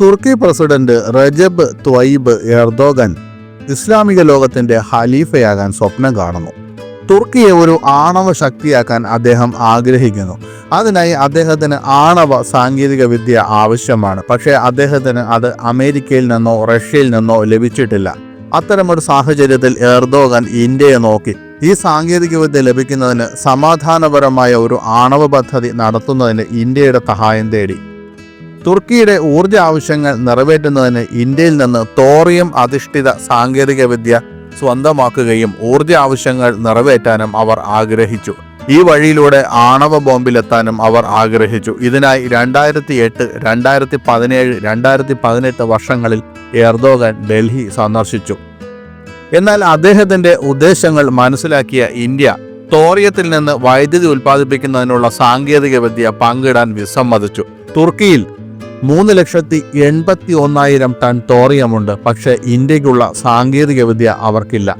തുർക്കി president Recep Thwaib Erdogan ഇസ്ലാമിക ലോകത്തിന്റെ ഖലീഫയാകാൻ സ്വപ്നം കാണുന്നു. തുർക്കിയെ ഒരു ആണവ ശക്തിയാക്കാൻ അദ്ദേഹം ആഗ്രഹിക്കുന്നു. അതിനായി അദ്ദേഹത്തിന് ആണവ സാങ്കേതിക വിദ്യ ആവശ്യമാണ്. പക്ഷേ അദ്ദേഹത്തിന് അത് അമേരിക്കയിൽ നിന്നോ റഷ്യയിൽ നിന്നോ ലഭിച്ചിട്ടില്ല. അത്തരമൊരു സാഹചര്യത്തിൽ എർദോഗൻ ഇന്ത്യയെ നോക്കി ഈ സാങ്കേതിക വിദ്യ ലഭിക്കുന്നതിന് സമാധാനപരമായ ഒരു ആണവ പദ്ധതി നടത്തുന്നതിന് ഇന്ത്യയുടെ സഹായം തേടി. തുർക്കിയുടെ ഊർജ ആവശ്യങ്ങൾ നിറവേറ്റുന്നതിന് ഇന്ത്യയിൽ നിന്ന് തോറിയം അധിഷ്ഠിത സാങ്കേതിക വിദ്യ സ്വന്തമാക്കുകയും ഊർജ ആവശ്യങ്ങൾ നിറവേറ്റാനും അവർ ആഗ്രഹിച്ചു. ഈ വഴിയിലൂടെ ആണവ ബോംബിലെത്താനും അവർ ആഗ്രഹിച്ചു. ഇതിനായി രണ്ടായിരത്തി എട്ട് രണ്ടായിരത്തി പതിനേഴ് രണ്ടായിരത്തി പതിനെട്ട് വർഷങ്ങളിൽ എർദോഗൻ ഡൽഹി സന്ദർശിച്ചു. എന്നാൽ അദ്ദേഹത്തിന്റെ ഉദ്ദേശങ്ങൾ മനസ്സിലാക്കിയ ഇന്ത്യ തോറിയത്തിൽ നിന്ന് വൈദ്യുതി ഉൽപ്പാദിപ്പിക്കുന്നതിനുള്ള സാങ്കേതിക വിദ്യ പങ്കിടാൻ വിസമ്മതിച്ചു. തുർക്കിയിൽ മൂന്ന് ലക്ഷത്തി എൺപത്തി ഒന്നായിരം ടൺ തോറിയമുണ്ട്. പക്ഷേ ഇന്ത്യക്കുള്ള സാങ്കേതിക വിദ്യ അവർക്കില്ല.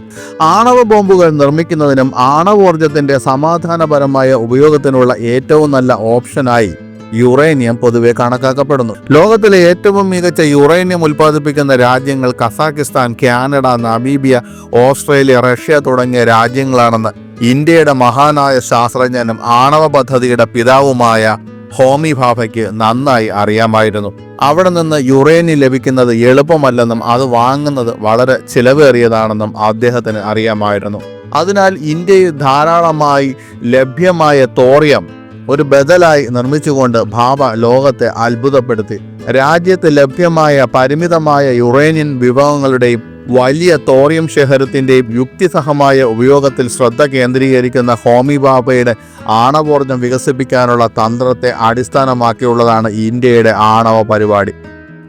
ആണവ ബോംബുകൾ നിർമ്മിക്കുന്നതിനും ആണവോർജത്തിന്റെ സമാധാനപരമായ ഉപയോഗത്തിനുള്ള ഏറ്റവും നല്ല ഓപ്ഷനായി യുറേനിയം പൊതുവെ കണക്കാക്കപ്പെടുന്നു. ലോകത്തിലെ ഏറ്റവും മികച്ച യുറേനിയം ഉൽപ്പാദിപ്പിക്കുന്ന രാജ്യങ്ങൾ Kazakhstan Canada Namibia Australia Russia തുടങ്ങിയ രാജ്യങ്ങളാണെന്ന് ഇന്ത്യയുടെ മഹാനായ ശാസ്ത്രജ്ഞനും ആണവ പദ്ധതിയുടെ പിതാവുമായ ഹോമി ഭാഭയ്ക്ക് നന്നായി അറിയാമായിരുന്നു. അവിടെ നിന്ന് യുറേനിയം ലഭിക്കുന്നത് എളുപ്പമല്ലെന്നും അത് വാങ്ങുന്നത് വളരെ ചിലവേറിയതാണെന്നും അദ്ദേഹത്തിന് അറിയാമായിരുന്നു. അതിനാൽ ഇന്ത്യയിൽ ധാരാളമായി ലഭ്യമായ തോറിയം ഒരു ബദലായി നിർമ്മിച്ചുകൊണ്ട് ഭാഭ ലോകത്തെ അത്ഭുതപ്പെടുത്തി. രാജ്യത്ത് ലഭ്യമായ പരിമിതമായ യുറേനിയൻ വിഭവങ്ങളുടെയും വലിയ തോറിയം ശേഖരത്തിന്റെയും യുക്തിസഹമായ ഉപയോഗത്തിൽ ശ്രദ്ധ കേന്ദ്രീകരിക്കുന്ന ഹോമി ബാബയുടെ ആണവോർജം വികസിപ്പിക്കാനുള്ള തന്ത്രത്തെ അടിസ്ഥാനമാക്കിയുള്ളതാണ് ഇന്ത്യയുടെ ആണവ പരിപാടി.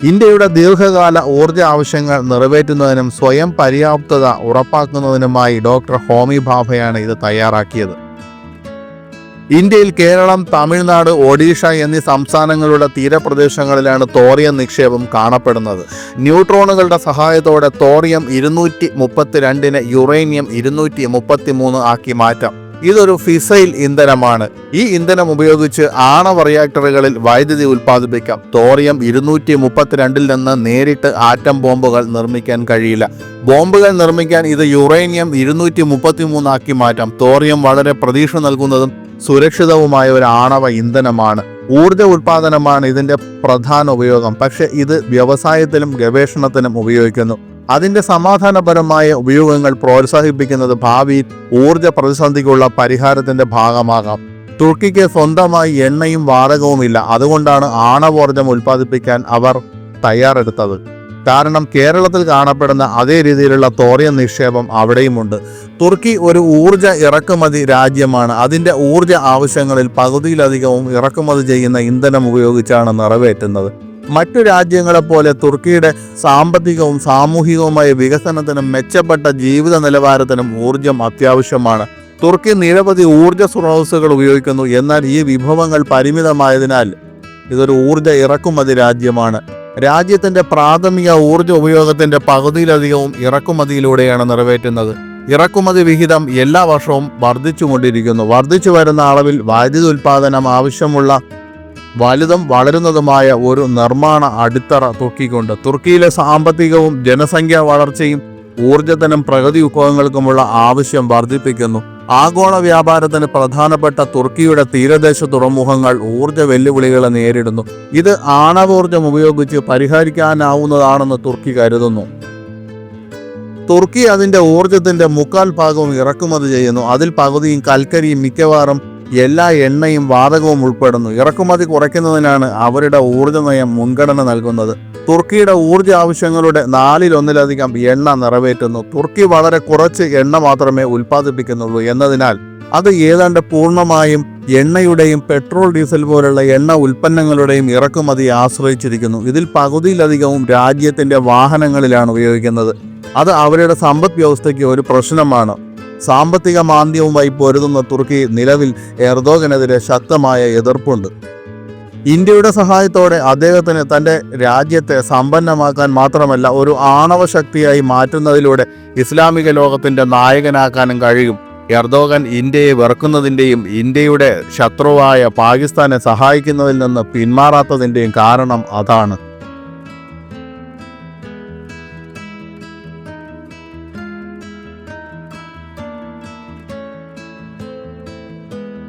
ഇന്ത്യയുടെ ദീർഘകാല ഊർജ ആവശ്യങ്ങൾ നിറവേറ്റുന്നതിനും സ്വയം പര്യാപ്തത ഉറപ്പാക്കുന്നതിനുമായി ഡോക്ടർ ഹോമി ബാബയാണ് ഇത് തയ്യാറാക്കിയത്. ഇന്ത്യയിൽ കേരളം തമിഴ്നാട് ഒഡീഷ എന്നീ സംസ്ഥാനങ്ങളുടെ തീരപ്രദേശങ്ങളിലാണ് തോറിയം നിക്ഷേപം കാണപ്പെടുന്നത്. ന്യൂട്രോണുകളുടെ സഹായത്തോടെ തോറിയം ഇരുന്നൂറ്റി മുപ്പത്തിരണ്ടിന് യുറേനിയം ഇരുന്നൂറ്റി മുപ്പത്തി മൂന്ന് ആക്കി മാറ്റാം. ഇതൊരു ഫിസൈൽ ഇന്ധനമാണ്. ഈ ഇന്ധനം ഉപയോഗിച്ച് ആണവ റിയാക്ടറുകളിൽ വൈദ്യുതി ഉൽപ്പാദിപ്പിക്കാം. തോറിയം ഇരുന്നൂറ്റി മുപ്പത്തിരണ്ടിൽ നിന്ന് നേരിട്ട് ആറ്റം ബോംബുകൾ നിർമ്മിക്കാൻ കഴിയില്ല. ബോംബുകൾ നിർമ്മിക്കാൻ ഇത് യുറേനിയം ഇരുന്നൂറ്റി മുപ്പത്തിമൂന്നാക്കി മാറ്റാം. തോറിയം വളരെ പ്രതീക്ഷ നൽകുന്നതും സുരക്ഷിതവുമായ ഒരു ആണവ ഇന്ധനമാണ്. ഊർജ ഉൽപാദനമാണ് ഇതിന്റെ പ്രധാന ഉപയോഗം. പക്ഷെ ഇത് വ്യവസായത്തിലും ഗവേഷണത്തിലും ഉപയോഗിക്കുന്നു. അതിന്റെ സമാധാനപരമായ ഉപയോഗങ്ങൾ പ്രോത്സാഹിപ്പിക്കുന്നത് ഭാവിയിൽ ഊർജ പ്രതിസന്ധിക്കുള്ള പരിഹാരത്തിന്റെ ഭാഗമാകാം. തുർക്കിക്ക് സ്വന്തമായി എണ്ണയും വാതകവുമില്ല. അതുകൊണ്ടാണ് ആണവോർജം ഉൽപ്പാദിപ്പിക്കാൻ അവർ തയ്യാറെടുത്തത്. കാരണം കേരളത്തിൽ കാണപ്പെടുന്ന അതേ രീതിയിലുള്ള തോറിയ നിക്ഷേപം അവിടെയുമുണ്ട്. തുർക്കി ഒരു ഊർജ ഇറക്കുമതി രാജ്യമാണ്. അതിന്റെ ഊർജ ആവശ്യങ്ങളിൽ പകുതിയിലധികവും ഇറക്കുമതി ചെയ്യുന്ന ഇന്ധനം ഉപയോഗിച്ചാണ് നിറവേറ്റുന്നത്. മറ്റു രാജ്യങ്ങളെപ്പോലെ തുർക്കിയുടെ സാമ്പത്തികവും സാമൂഹികവുമായ വികസനത്തിനും മെച്ചപ്പെട്ട ജീവിത നിലവാരത്തിനും ഊർജം അത്യാവശ്യമാണ്. തുർക്കി നിരവധി ഊർജ സ്രോതസ്സുകൾ ഉപയോഗിക്കുന്നു. എന്നാൽ ഈ വിഭവങ്ങൾ പരിമിതമായതിനാൽ ഇതൊരു ഊർജ ഇറക്കുമതി രാജ്യമാണ്. രാജ്യത്തിന്റെ പ്രാഥമിക ഊർജ ഉപയോഗത്തിന്റെ പകുതിയിലധികവും ഇറക്കുമതിയിലൂടെയാണ് നിറവേറ്റുന്നത്. ഇറക്കുമതി വിഹിതം എല്ലാ വർഷവും വർദ്ധിച്ചുകൊണ്ടിരിക്കുന്നു. വർദ്ധിച്ചു വരുന്ന അളവിൽ വൈദ്യുതി ഉൽപാദനം ആവശ്യമുള്ള വലുതും വളരുന്നതുമായ ഒരു നിർമ്മാണ അടിത്തറ തുർക്കിക്കുണ്ട് തുർക്കിയിലെ സാമ്പത്തികവും ജനസംഖ്യാ വളർച്ചയും ഊർജത്തിനും പ്രകൃതി വിഭവങ്ങൾക്കുമുള്ള ആവശ്യം വർദ്ധിപ്പിക്കുന്നു. ആഗോള വ്യാപാരത്തിന് പ്രധാനപ്പെട്ട തുർക്കിയുടെ തീരദേശ തുറമുഖങ്ങൾ ഊർജ വെല്ലുവിളികളെ നേരിടുന്നു. ഇത് ആണവോർജം ഉപയോഗിച്ച് പരിഹരിക്കാനാവുന്നതാണെന്ന് തുർക്കി കരുതുന്നു. തുർക്കി അതിന്റെ ഊർജത്തിന്റെ മുക്കാൽ ഭാഗവും ഇറക്കുമതി ചെയ്യുന്നു. അതിൽ പകുതിയും കൽക്കരിയും മിക്കവാറും എല്ലാ എണ്ണയും വാതകവും ഉൾപ്പെടുന്നു. ഇറക്കുമതി കുറയ്ക്കുന്നതിനാണ് അവരുടെ ഊർജ നയം മുൻഗണന നൽകുന്നത്. തുർക്കിയുടെ ഊർജ ആവശ്യങ്ങളുടെ നാലിലൊന്നിലധികം എണ്ണ നിറവേറ്റുന്നു. തുർക്കി വളരെ കുറച്ച് എണ്ണ മാത്രമേ ഉൽപ്പാദിപ്പിക്കുന്നുള്ളൂ. എന്നതിനാൽ അത് ഏതാണ്ട് പൂർണമായും എണ്ണയുടെയും പെട്രോൾ ഡീസൽ പോലുള്ള എണ്ണ ഉൽപ്പന്നങ്ങളുടെയും ഇറക്കുമതി ആശ്രയിച്ചിരിക്കുന്നു. ഇതിൽ പകുതിയിലധികവും രാജ്യത്തിന്റെ വാഹനങ്ങളിലാണ് ഉപയോഗിക്കുന്നത്. അത് അവരുടെ സമ്പദ് വ്യവസ്ഥയ്ക്ക് ഒരു പ്രശ്നമാണ്. സാമ്പത്തിക മാന്ദ്യവുമായി പൊരുതുന്ന തുർക്കി നിലവിൽ എർദോഗനെതിരെ ശക്തമായ എതിർപ്പുണ്ട്. ഇന്ത്യയുടെ സഹായത്തോടെ അദ്ദേഹത്തിന് തന്റെ രാജ്യത്തെ സമ്പന്നമാക്കാൻ മാത്രമല്ല ഒരു ആണവ ശക്തിയായി മാറ്റുന്നതിലൂടെ ഇസ്ലാമിക ലോകത്തിന്റെ നായകനാക്കാനും കഴിയും. എർദോഗൻ ഇന്ത്യയെ വെറുക്കുന്നതിന്റെയും ഇന്ത്യയുടെ ശത്രുവായ പാകിസ്ഥാനെ സഹായിക്കുന്നതിൽ നിന്ന് പിന്മാറാത്തതിന്റെയും കാരണം അതാണ്.